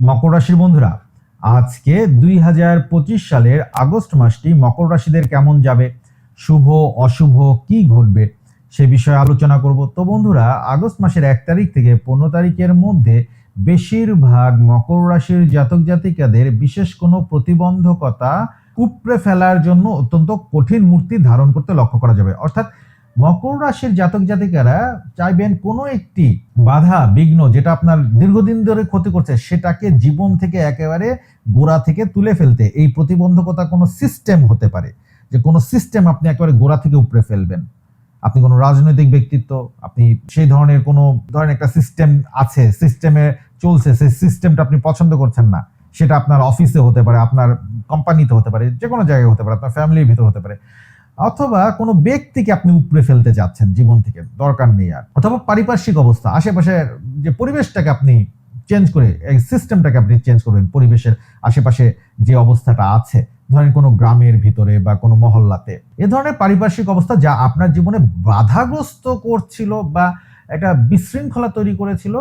মকর রাশির বন্ধুরা, আজকে দুই হাজার পঁচিশ সালের আগস্ট মাসটি মকর রাশিদের কেমন যাবে, শুভ, অশুভ, কি ঘটবে সে বিষয়ে আলোচনা করব। তো বন্ধুরা, আগস্ট মাসের এক তারিখ থেকে পনেরো তারিখের মধ্যে বেশিরভাগ মকর রাশির জাতক জাতিকাদের বিশেষ কোনো প্রতিবন্ধকতা উপড়ে ফেলার জন্য অত্যন্ত কঠিন মূর্তি ধারণ করতে লক্ষ্য করা যাবে। অর্থাৎ মকর রাশির জাতক জাতিকারা চাইবেন কোনো একটি বাধা, বিঘ্ন যেটা আপনার দীর্ঘদিন ধরে ক্ষতি করছে, সেটাকে জীবন থেকে একেবারে গোড়া থেকে তুলে ফেলতে এই প্রতিবন্ধকতা কোনো সিস্টেম হতে পারে। যে কোনো সিস্টেম আপনি একেবারে গোড়া থেকে উপড়ে ফেলবেন। আপনি কোনো রাজনৈতিক ব্যক্তিত্ব, আপনি সেই ধরনের কোনো ধরেন একটা সিস্টেম আছে সিস্টেমে চলছে, সেই সিস্টেমটা আপনি পছন্দ করছেন না, সেটা আপনার অফিসে হতে পারে, আপনার কোম্পানিতে হতে পারে যে কোনো জায়গায় হতে পারে, আপনার ফ্যামিলির ভিতর হতে পারে। অথবা কোনো ব্যক্তিকে আপনি উপড়ে ফেলতে যাচ্ছেন জীবন থেকে, দরকার নেই আর। অথবা পারিপার্শ্বিক অবস্থা আশেপাশে যে পরিবেশটাকে আপনি চেঞ্জ করে, এই সিস্টেমটাকে আপনি চেঞ্জ করবেন, পরিবেশের আশেপাশে যে অবস্থাটা আছে, ধরেন কোনো গ্রামের ভিতরে বা কোনো মহল্লাতে। এ ধরনের পারিপার্শ্বিক অবস্থা যা আপনার জীবনে বাধাগ্রস্ত করছিল বা একটা বিশৃঙ্খলা তৈরি করেছিল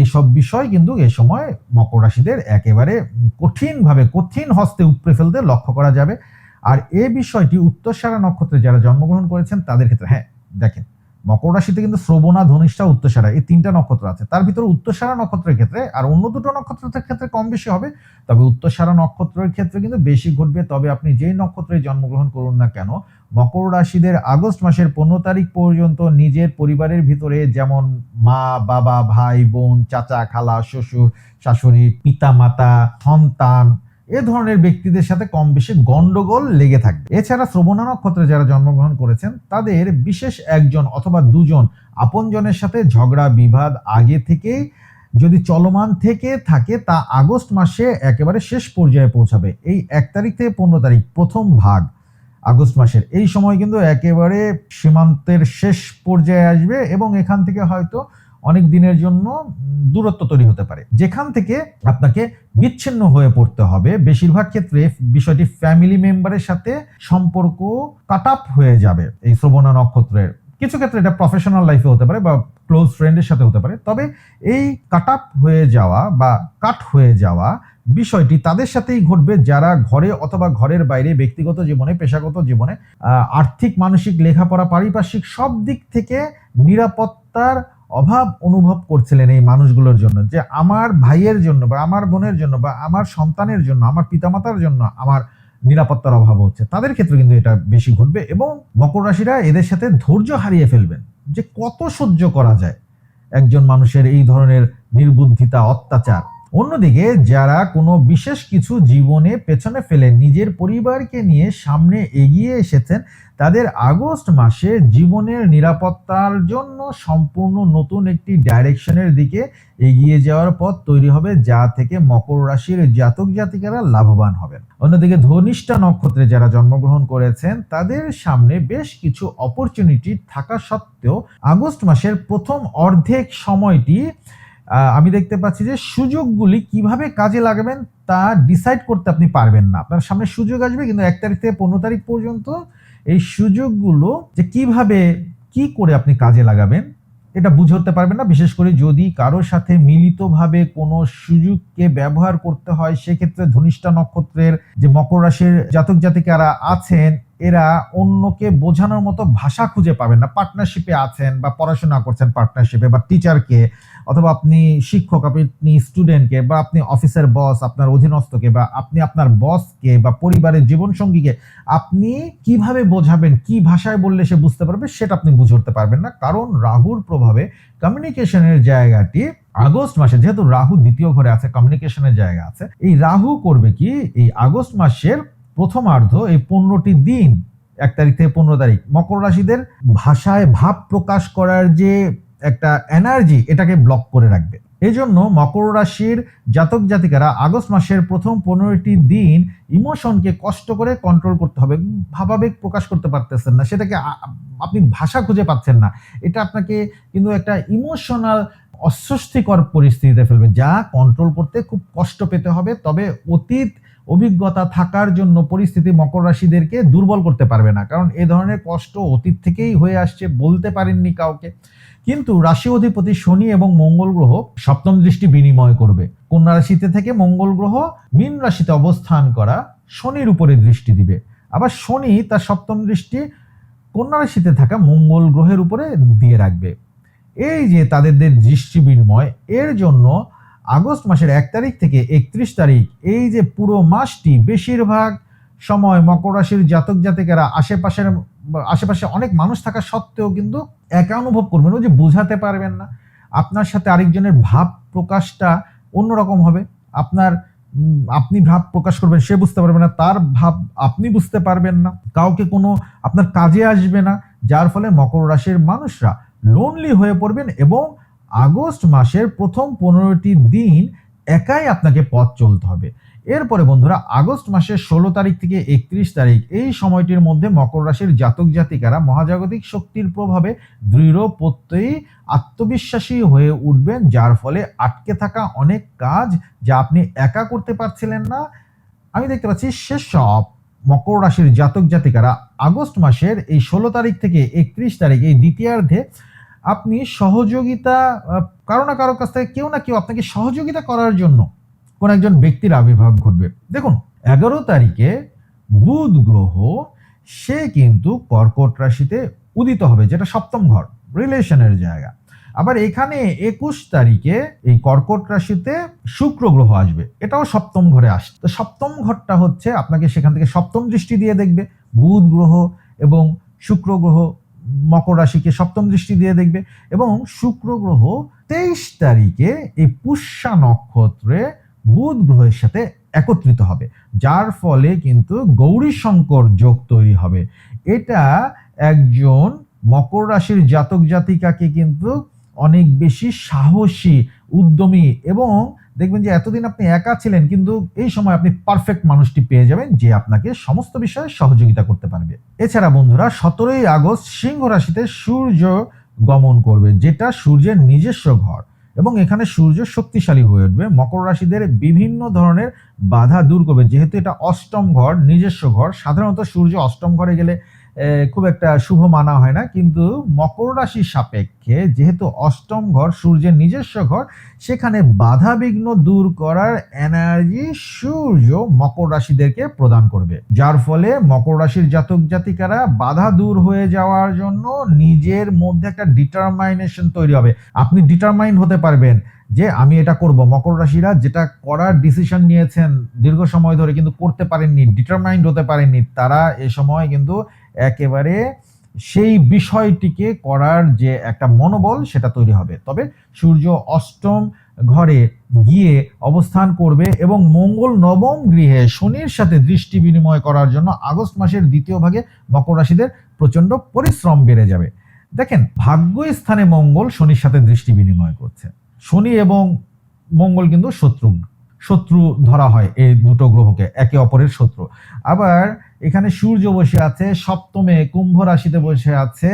এইসব বিষয় কিন্তু এ সময় মকর রাশিদের একেবারে কঠিনভাবে, কঠিন হস্তে উপড়ে ফেলতে লক্ষ্য করা যাবে। আর এ বিষয়টি উত্তরসারা নক্ষত্রে যারা জন্মগ্রহণ করেছেন, তাদের ক্ষেত্রে হ্যাঁ দেখেন, মকর রাশিতে কিন্তু শ্রবণা, ধনিষ্ঠা, উত্তরসারা, এই তিনটা নক্ষত্র আছে। তার ভিতরে উত্তরসারা নক্ষত্রের ক্ষেত্রে আর অন্য দুটো নক্ষত্রের ক্ষেত্রে কম বেশি হবে, তবে উত্তরসারা নক্ষত্রের ক্ষেত্রে কিন্তু বেশি ঘটবে। তবে আপনি যেই নক্ষত্রে জন্মগ্রহণ করুন না কেন, মকর রাশিদের আগস্ট মাসের পনেরো তারিখ পর্যন্ত নিজের পরিবারের ভিতরে যেমন মা, বাবা, ভাই, বোন, চাচা, খালা, শ্বশুর, শাশুড়ি পিতা মাতা সন্তান এ ধরনের ব্যক্তিদের সাথে কম বেশি গন্ডগোল লেগে থাকবে এছাড়া শ্রবণা নক্ষত্রে যারা জন্মগ্রহণ করেছেন, তাদের বিশেষ একজন অথবা দুজন আপনজনের সাথে ঝগড়া, বিবাদ আগে থেকেই যদি চলমান থেকে থাকে, তা আগস্ট মাসে একেবারে শেষ পর্যায়ে পৌঁছাবে। এই এক তারিখ থেকে পনেরো তারিখ, প্রথম ভাগ আগস্ট মাসের। এই সময় কিন্তু একেবারে সীমান্তের শেষ পর্যায়ে আসবে এবং এখান থেকে হয়তো অনেক দিনের জন্য দূরত্ব তৈরি হতে পারে। যেখান থেকে আপনাকে বিচ্ছিন্ন হয়ে পড়তে হবে। বেশিরভাগ ক্ষেত্রে বিষয়টি ফ্যামিলি মেম্বারের সাথে সম্পর্ক কাট আপ হয়ে যাবে এই শ্রবণা নক্ষত্রের। কিছু ক্ষেত্রে এটা প্রফেশনাল লাইফে হতে পারে বা ক্লোজ ফ্রেন্ডের সাথে হতে পারে। তবে এই কাট আপ হয়ে যাওয়া বা কাট হয়ে যাওয়া বিষয়টি তাদের সাথেই ঘটবে। যারা ঘরে অথবা ঘরের বাইরে ব্যক্তিগত জীবনে, পেশাগত জীবনে আর্থিক, মানসিক, লেখাপড়া, পারিপার্শ্বিক সব দিক থেকে নিরাপত্তার অভাব অনুভব করছিলেন এই মানুষগুলোর জন্য, যে আমার ভাইয়ের জন্য বা আমার বোনের জন্য বা আমার সন্তানের জন্য, আমার পিতামাতার জন্য আমার নিরাপত্তার অভাব হচ্ছে। তাদের ক্ষেত্রে কিন্তু এটা বেশি ঘটবে এবং মকর রাশিরা এদের সাথে ধৈর্য হারিয়ে ফেলবেন, যে কত সহ্য করা যায়। একজন মানুষের এই ধরনের নির্বুদ্ধিতা, অত্যাচার অন্যদিকে, যারা কোনো বিশেষ কিছু জীবনে পেছনে ফেলে নিজের পরিবারকে নিয়ে সামনে এগিয়ে এসেছেন, তাদের আগস্ট মাসে জীবনের নিরাপত্তার জন্য সম্পূর্ণ নতুন একটি ডাইরেকশনের দিকে এগিয়ে যাওয়ার পথ তৈরি হবে, যা থেকে মকর রাশির জাতক জাতিকারা লাভবান হবেন। অন্যদিকে, ধনিষ্ঠা নক্ষত্রে যারা জন্মগ্রহণ করেছেন, তাদের সামনে বেশ কিছু অপরচুনিটি থাকা সত্ত্বেও আগস্ট মাসের প্রথম অর্ধেক সময়টি আমি দেখতে পাচ্ছি যে সুযোগগুলি কীভাবে কাজে লাগাবেন তা ডিসাইড করতে আপনি পারবেন না। আপনার সামনে সুযোগ আসবে, কিন্তু এক তারিখ থেকে পনেরো তারিখ পর্যন্ত এই সুযোগগুলো যে কীভাবে কি করে আপনি কাজে লাগাবেন, এটা বুঝে উঠতে পারবেন না। বিশেষ করে যদি কারোর সাথে মিলিতভাবে কোনো সুযোগকে ব্যবহার করতে হয়, সেক্ষেত্রে ধনিষ্ঠা নক্ষত্রের যে মকর রাশির জাতক জাতিকারা আছেন, এরা অন্যকে বোঝানোর মতো ভাষা খুঁজে পাবেন না। পার্টনারশিপে আছেন বা পড়াশোনা করছেন পার্টনারশিপে বা টিচারকে অথবা আপনি শিক্ষক, আপনি স্টুডেন্টকে বা আপনি অফিসের বস আপনার অধীনস্থকে বা আপনি আপনার বসকে বা পরিবারের জীবনসঙ্গীকে আপনি কীভাবে বোঝাবেন, কি ভাষায় বললে সে বুঝতে পারবে সেটা আপনি বুঝে উঠতে পারবেন না। কারণ রাহুর প্রভাবে কমিউনিকেশনের জায়গাটি আগস্ট মাসে, যেহেতু রাহু দ্বিতীয় ঘরে আছে কমিউনিকেশনের জায়গা আছে, এই রাহু করবে কি? এই আগস্ট মাসের প্রথমার্ধ, এই পনেরোটি দিন, এক তারিখ থেকে পনেরো তারিখ, মকর রাশিদের ভাষায় ভাব প্রকাশ করার যে একটা এনার্জি এটাকে ব্লক করে রাখবে। এই জন্য মকর রাশির জাতক জাতিকারা আগস্ট মাসের প্রথম পনেরোটি দিন ইমোশনকে কষ্ট করে কন্ট্রোল করতে হবে, ভাবাবেগ প্রকাশ করতে পারতেছেন না, সেটাকে আপনি ভাষা খুঁজে পাচ্ছেন না। এটা আপনাকে কিন্তু একটা ইমোশনাল অস্বস্তিকর পরিস্থিতিতে ফেলবে, যা কন্ট্রোল করতে খুব কষ্ট পেতে হবে, তবে অতীত অভিজ্ঞতা থাকার জন্য পরিস্থিতি মকর রাশিদেরকে দুর্বল করতে পারবে না। কারণ এ ধরনের কষ্ট অতীত থেকেই হয়ে আসছে, বলতে পারেননি কাউকে। কিন্তু রাশি অধিপতি শনি এবং মঙ্গল গ্রহ সপ্তম দৃষ্টি বিনিময় করবে। কন্যা রাশিতে থেকে মঙ্গল গ্রহ মীন রাশিতে অবস্থান করা শনির উপরে দৃষ্টি দিবে। আবার শনি তার সপ্তম দৃষ্টি কন্যা রাশিতে থাকা মঙ্গল গ্রহের উপরে দিয়ে রাখবে। এই যে তাদের দৃষ্টি বিনিময়, এর জন্য আগস্ট মাসের এক তারিখ থেকে একত্রিশ তারিখ, এই যে পুরো মাসটি বেশিরভাগ সময় মকর রাশির জাতক জাতিকেরা আশেপাশের, আশেপাশে অনেক মানুষ থাকা সত্ত্বেও কিন্তু একা অনুভব করবেন ওই যে বোঝাতে পারবেন না। আপনার সাথে আরেকজনের ভাব প্রকাশটা অন্যরকম হবে। আপনার আপনি ভাব প্রকাশ করবেন, সে বুঝতে পারবে না, তার ভাব আপনি বুঝতে পারবেন না। কাউকে কোনো, আপনার কাজে আসবে না, যার ফলে মকর রাশির মানুষরা লোনলি হয়ে পড়বেন এবং আগস্ট মাসের প্রথম পনেরোটি দিন একাই আপনাকে পথ চলতে হবে। এরপরে বন্ধুরা, আগস্ট মাসের ষোলো তারিখ থেকে একত্রিশ তারিখ, এই সময়টির মধ্যে মকর রাশির জাতক জাতিকারা মহাজাগতিক শক্তির প্রভাবে দৃঢ় প্রত্যয়ী আত্মবিশ্বাসী হয়ে উঠবেন, যার ফলে আটকে থাকা অনেক কাজ যা আপনি একা করতে পারছিলেন না। আমি দেখতে পাচ্ছি সেসব মকর রাশির জাতক জাতিকারা আগস্ট মাসের এই ষোলো তারিখ থেকে একত্রিশ তারিখ, এই দ্বিতীয়ার্ধে আপনি সহযোগিতা কারও না কারও কাছ থেকে কেউ না কেউ আপনাকে সহযোগিতা করার জন্য কোন একজন ব্যক্তির আবির্ভাব ঘটবে। দেখুন, এগারো তারিখে বুধ গ্রহ, সে কিন্তু কর্কট রাশিতে উদিত হবে, যেটা সপ্তম ঘর, রিলেশনের জায়গা। আবার এখানে একুশ তারিখে এই কর্কট রাশিতে শুক্র গ্রহ আসবে, এটাও সপ্তম ঘরে আসছে। তো সপ্তম ঘরটা হচ্ছে আপনাকে সেখান থেকে সপ্তম দৃষ্টি দিয়ে দেখবে, বুধ গ্রহ এবং শুক্র গ্রহ মকর রাশিকে সপ্তম দৃষ্টি দিয়ে দেখবে এবং শুক্র গ্রহ তেইশ তারিখে এই পুষ্যা নক্ষত্রে বুধ গ্রহের সাথে একত্রিত হবে, যার ফলে কিন্তু গৌরী শঙ্কর যোগ তৈরি হবে। এটা একজন মকর রাশির জাতক জাতিকাকে কিন্তু অনেক বেশি সাহসী, উদ্যমী এবং দেখবেন যে এতদিন আপনি একা ছিলেন, কিন্তু এই সময় আপনি পারফেক্ট মানুষটি পেয়ে যাবেন যে আপনাকে সমস্ত বিষয়ে সহযোগিতা করতে পারবে। এছাড়া বন্ধুরা, সতেরোই আগস্ট সিংহ রাশিতে সূর্য গমন করবে, যেটা সূর্যের নিজস্ব ঘর এবং এখানে সূর্য শক্তিশালী হয়ে উঠবে। মকর রাশিদের বিভিন্ন ধরনের বাধা দূর করবে, যেহেতু এটা অষ্টম ঘর, নিজস্ব ঘর। সাধারণত সূর্য অষ্টম ঘরে গেলে খুব একটা শুভ মানা হয় না, কিন্তু মকর রাশির সাপেক্ষে যেহেতু অষ্টম ঘর, সূর্যের নিজস্ব ঘর, সেখানে বাধা বিঘ্ন দূর করার এনার্জি সূর্য মকর রাশিদেরকে প্রদান করবে। যার ফলে মকর রাশির জাতক জাতিকারা বাধা দূর হয়ে যাওয়ার জন্য নিজের মধ্যে একটা ডিটারমাইনেশন তৈরি হবে। আপনি ডিটারমাইন হতে পারবেন যে আমি এটা করব। মকর রাশিরা যেটা করার ডিসিশন নিয়েছেন দীর্ঘ সময় ধরে কিন্তু করতে পারেননি ডিটারমাইন্ড হতে পারেননি, তারা এ সময় কিন্তু একেবারে সেই বিষয়টিকে করার যে একটা মনোবল, সেটা তৈরি হবে। তবে সূর্য অষ্টম ঘরে গিয়ে অবস্থান করবে এবং মঙ্গল নবম গৃহে শনির সাথে দৃষ্টি বিনিময় করার জন্য আগস্ট মাসের দ্বিতীয় ভাগে মকর রাশিদের প্রচণ্ড পরিশ্রম বেড়ে যাবে। দেখেন ভাগ্য স্থানে মঙ্গল শনির সাথে দৃষ্টি বিনিময় করছে। শনি এবং মঙ্গল কিন্তু শত্রু শত্রু ধরা হয় এই দুটো গ্রহকে, একে অপরের শত্রু। আবার এখানে সূর্য বসে আছে, সপ্তমে কুম্ভ রাশিতে বসে আছে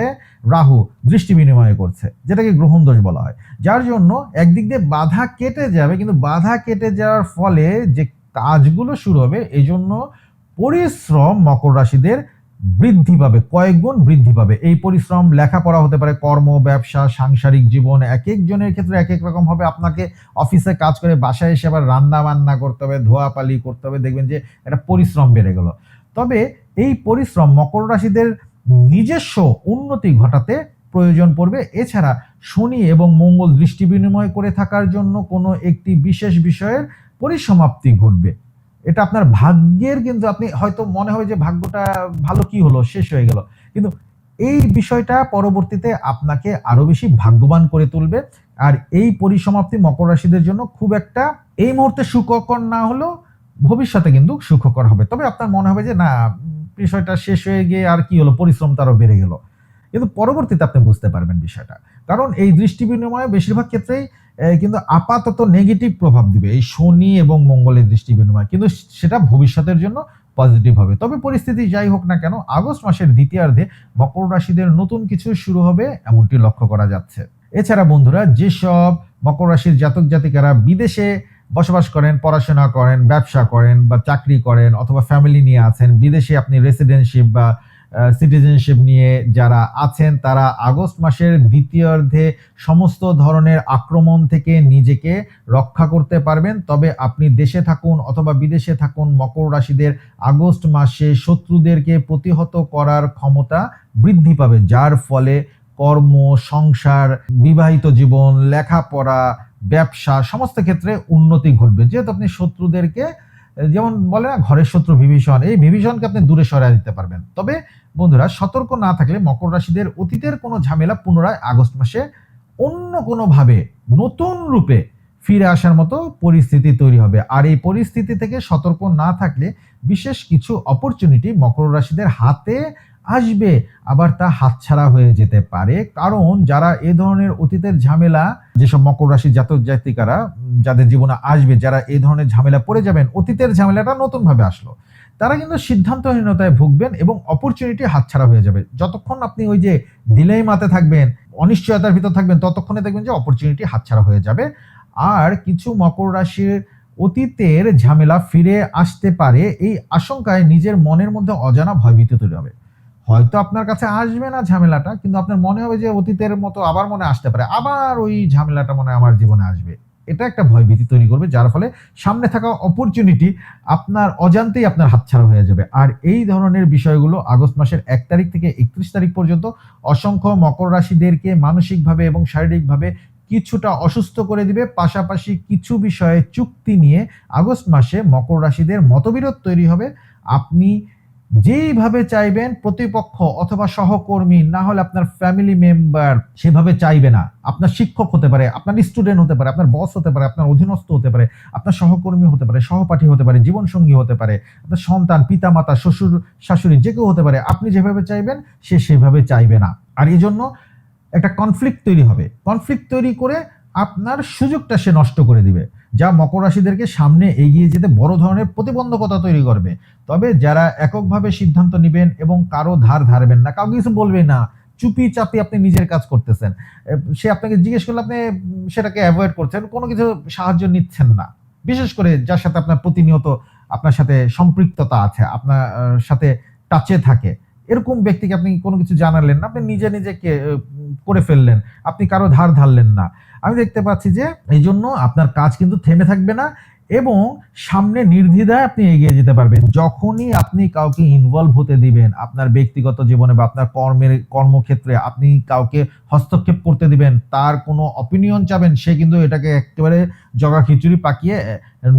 রাহু, দৃষ্টি বিনিময় করছে, যেটাকে গ্রহণ দোষ বলা হয়। যার জন্য একদিক দিয়ে বাধা কেটে যাবে, কিন্তু বাধা কেটে যাওয়ার ফলে যে কাজগুলো শুরু হবে এই জন্য পরিশ্রম মকর রাশিদের বৃদ্ধি পাবে, কয়েক গুণ বৃদ্ধি পাবে। এই পরিশ্রম লেখাপড়া হতে পারে, কর্ম, ব্যবসা, সাংসারিক জীবন, এক একজনের ক্ষেত্রে এক এক রকম হবে। আপনাকে অফিসে কাজ করে বাসায় এসে আবার রান্না বান্না করতে হবে ধোয়াপালি করতে হবে, দেখবেন যে একটা পরিশ্রম বেড়ে গেল। তবে এই পরিশ্রম মকর রাশিদের নিজস্ব উন্নতি ঘটাতে প্রয়োজন পড়বে। এছাড়া শনি এবং মঙ্গল দৃষ্টি বিনিময় করে থাকার জন্য কোনো একটি বিশেষ বিষয়ের পরিসমাপ্তি ঘটবে। এটা আপনার ভাগ্যের কিন্তু আপনি হয়তো মনে হয় যে ভাগ্যটা ভালো কি হলো, শেষ হয়ে গেল। কিন্তু এই বিষয়টা পরবর্তীতে আপনাকে আরও বেশি ভাগ্যবান করে তুলবে। আর এই পরিসমাপ্তি মকর রাশিদের জন্য খুব একটা এই মুহূর্তে সুখকর না হলেও ভবিষ্যতে কিন্তু সুখকর হবে। তবে আপনার মনে হবে যে, না, বিষয়টা শেষ হয়ে গিয়ে আর কি হলো? পরিশ্রম তারও বেড়ে গেল। কিন্তু পরবর্তীতে আপনি বুঝতে পারবেন বিষয়টা। কারণ এই দৃষ্টি বিনিময়ে বেশিরভাগ ক্ষেত্রেই কিন্তু আপাতত নেগেটিভ প্রভাব দিবে। এই শনি এবং মঙ্গলের দৃষ্টি বিনিময়। কিন্তু সেটা ভবিষ্যতের জন্য পজিটিভ হবে। তবে পরিস্থিতি যাই হোক না কেন, আগস্ট মাসের দ্বিতীয়ার্ধে মকর রাশিদের নতুন কিছু শুরু হবে, এমনটি লক্ষ্য করা যাচ্ছে। এছাড়া বন্ধুরা, যেসব মকর রাশির জাতক জাতিকারা বিদেশে বসবাস করেন, পড়াশোনা করেন, ব্যবসা করেন বা চাকরি করেন অথবা ফ্যামিলি নিয়ে আছেন, বিদেশে আপনি রেসিডেন্টশিপ বা সিটিজেনশিপ নিয়ে যারা আছেন, তারা আগস্ট মাসের দ্বিতীয়ার্ধে সমস্ত ধরনের আক্রমণ থেকে নিজেকে রক্ষা করতে পারবেন। তবে আপনি দেশে থাকুন অথবা বিদেশে থাকুন, মকর রাশিদের আগস্ট মাসে শত্রুদেরকে প্রতিহত করার ক্ষমতা বৃদ্ধি পাবে, যার ফলে কর্ম, সংসার, বিবাহিত জীবন, লেখাপড়া, ব্যবসা, সমস্ত ক্ষেত্রে উন্নতি ঘটবে। যেহেতু আপনি শত্রুদেরকে যেমন বলে না, ঘরের শত্রু বিভীষণ, এই বিভীষণকে আপনি দূরে সরাই দিতে পারবেন। তবে বন্ধুরা, সতর্ক না থাকলে মকর রাশিদের অতীতের কোনো ঝামেলা পুনরায় আগস্ট মাসে অন্য কোনোভাবে, নতুন রূপে ফিরে আসার মতো পরিস্থিতি তৈরি হবে। আর এই পরিস্থিতি থেকে সতর্ক না থাকলে বিশেষ কিছু অপরচুনিটি মকর রাশিদের হাতে আসবে, আবার তা হাতছাড়া হয়ে যেতে পারে। কারণ যারা এ ধরনের অতীতের ঝামেলা, যেসব মকর রাশির জাতক জাতিকারা, যাদের জীবনে আসবে, যারা এই ধরনের ঝামেলা পড়ে যাবেন, অতীতের ঝামেলাটা নতুন ভাবে আসলো, তারা কিন্তু সিদ্ধান্তহীনতায় ভুগবেন এবং অপরচুনিটি হাতছাড়া হয়ে যাবে। যতক্ষণ আপনি ওই যে দিলেই মাতে থাকবেন, অনিশ্চয়তার ভিতর থাকবেন, ততক্ষণে দেখবেন যে অপরচুনিটি হাতছাড়া হয়ে যাবে। আর কিছু মকর রাশির অতীতের ঝামেলা ফিরে আসতে পারে, এই আশঙ্কায় নিজের মনের মধ্যে অজানা ভয়ভীতি তৈরি হবে। হয়তো আপনার কাছে আসবে না ঝামেলাটা, কিন্তু আপনার মনে হবে যে অতীতের মতো আবার মনে আসতে পারে। আবার ওই ঝামেলাটা মনে আমার জীবনে আসবে। এটা একটা ভয়ভীতি তৈরি করবে, যার ফলে সামনে থাকা অপরচুনিটি আপনার অজান্তেই আপনার হাতছাড়া হয়ে যাবে। আর এই ধরনের বিষয়গুলো আগস্ট মাসের এক তারিখ থেকে একত্রিশ তারিখ পর্যন্ত অসংখ্য মকর রাশিদেরকে মানসিকভাবে এবং শারীরিকভাবে কিছুটা অসুস্থ করে দিবে। পাশাপাশি কিছু বিষয়ে চুক্তি নিয়ে আগস্ট মাসে মকর রাশিদের মতবিরোধ তৈরি হবে। আপনি যেইভাবে চাইবেন প্রতিপক্ষ অথবা সহকর্মী, না হলে আপনার ফ্যামিলি মেম্বার সেভাবে চাইবে না। আপনার শিক্ষক হতে পারে, আপনার স্টুডেন্ট হতে পারে, আপনার বস হতে পারে, আপনার অধীনস্থ হতে পারে, আপনার সহকর্মী হতে পারে, সহপাঠী হতে পারে, জীবনসঙ্গী হতে পারে, আপনার সন্তান, পিতামাতা, শ্বশুর, শাশুড়ি, যে কেউ হতে পারে, আপনি যেভাবে চাইবেন, সে সেভাবে চাইবে না। আর এই জন্য একটা কনফ্লিক্ট তৈরি হবে। কনফ্লিক্ট তৈরি করে আপনার সুযোগটা সে নষ্ট করে দিবে। যা মকর রাশিদেরকে সামনে এগিয়ে যেতে বড় ধরনের প্রতিবন্ধকতা তৈরি করবে। তবে যারা এককভাবে সিদ্ধান্ত নেবেন এবং কারও ধার ধারবেন না কাউকে কিছু বলবে না চুপি চাপি আপনি নিজের কাজ করতেছেন সে আপনাকে জিজ্ঞেস করলে আপনি সেটাকে অ্যাভয়েড করছেন কোনো কিছু সাহায্য নিচ্ছেন না। বিশেষ করে যার সাথে আপনার প্রতিনিয়ত আপনার সাথে সম্পৃক্ততা আছে আপনার সাথে টাচে থাকে। এরকম ব্যক্তিকে আপনি কোনো কিছু জানালেন না আপনি নিজে উম, করে ফেললেন। আপনি কারও ধার ধারলেন না। আমি দেখতে পাচ্ছি যে এই জন্য আপনার কাজ কিন্তু থেমে থাকবে না এবং সামনে নির্দ্বিধায় আপনি এগিয়ে যেতে পারবেন। যখনই আপনি কাউকে ইনভলভ হতে দিবেন, আপনার ব্যক্তিগত জীবনে বা আপনার কর্মের, কর্মক্ষেত্রে আপনি কাউকে হস্তক্ষেপ করতে দিবেন, তার কোনো অপিনিয়ন চাবেন, সে কিন্তু এটাকে একেবারে জগা খিচুড়ি পাকিয়ে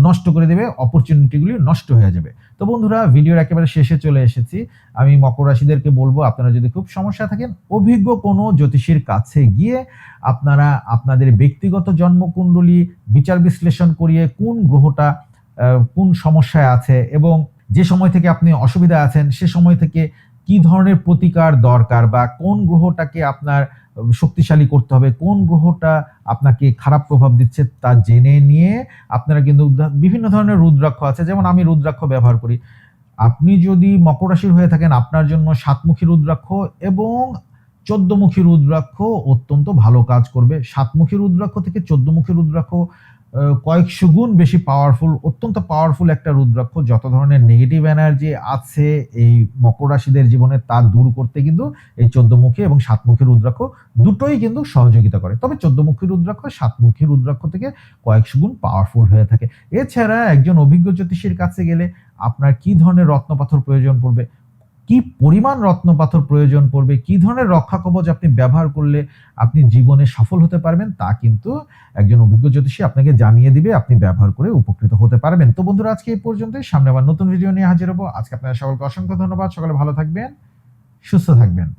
নষ্ট করে দেবে অপরচুনিটিগুলি নষ্ট হয়ে যাবে। তো বন্ধুরা, ভিডিওর একেবারে শেষে চলে এসেছি। আমি মকর রাশিদেরকে বলব, আপনারা যদি খুব সমস্যা থাকেন, অভিজ্ঞ কোনো জ্যোতিষীর কাছে গিয়ে আপনারা আপনাদের ব্যক্তিগত জন্মকুণ্ডলী বিচার বিশ্লেষণ করিয়ে কোন গ্রহটা কোন সমস্যায় আছে এবং যে সময় থেকে আপনি অসুবিধা আছেন, সে সময় থেকে কি ধরনের প্রতিকার দরকার বা কোন গ্রহটাকে আপনার শক্তিশালী করতে হবে। কোন গ্রহটা আপনাকে খারাপ প্রভাব দিচ্ছে তা জেনে নিয়ে আপনারা কিন্তু বিভিন্ন ধরনের রুদ্রাক্ষ আছে। যেমন আমি রুদ্রাক্ষ ব্যবহার করি। আপনি যদি মকর রাশির হয়ে থাকেন, আপনার জন্য সাতমুখী রুদ্রাক্ষ এবং চোদ্দমুখী রুদ্রাক্ষ অত্যন্ত ভালো কাজ করবে। সাতমুখী রুদ্রাক্ষ থেকে চোদ্দমুখী রুদ্রাক্ষ কয়েকশো গুণ বেশি পাওয়ারফুল অত্যন্ত পাওয়ারফুল একটা রুদ্রাক্ষ, যত ধরনের নেগেটিভ এনার্জি আছে এই মকর রাশিদের জীবনে তা দূর করতে কিন্তু এই চোদ্দমুখী এবং সাতমুখী রুদ্রাক্ষ দুটোই কিন্তু সহযোগিতা করে। তবে চোদ্দমুখী রুদ্রাক্ষ, সাতমুখী রুদ্রাক্ষ থেকে কয়েকশো গুণ পাওয়ারফুল হয়ে থাকে। এছাড়া একজন অভিজ্ঞ জ্যোতিষীর কাছে গেলে আপনার কি ধরনের রত্নপাথর প্রয়োজন পড়বে? কি পরিমাণ রত্নপাথর প্রয়োজন পড়বে? কি ধরনের রক্ষা কবচ আপনি ব্যবহার করলে আপনি জীবনে সফল হতে পারবেন? তা কিন্তু একজন অভিজ্ঞ জ্যোতিষী আপনাকে জানিয়ে দিবে। আপনি ব্যবহার করে উপকৃত হতে পারবেন। তো বন্ধুরা, আজকে এই পর্যন্তই। সামনে আবার নতুন ভিডিও নিয়ে হাজির হব। আজকে আপনারা সকলকে অসংখ্য ধন্যবাদ। সকলে ভালো থাকবেন, সুস্থ থাকবেন।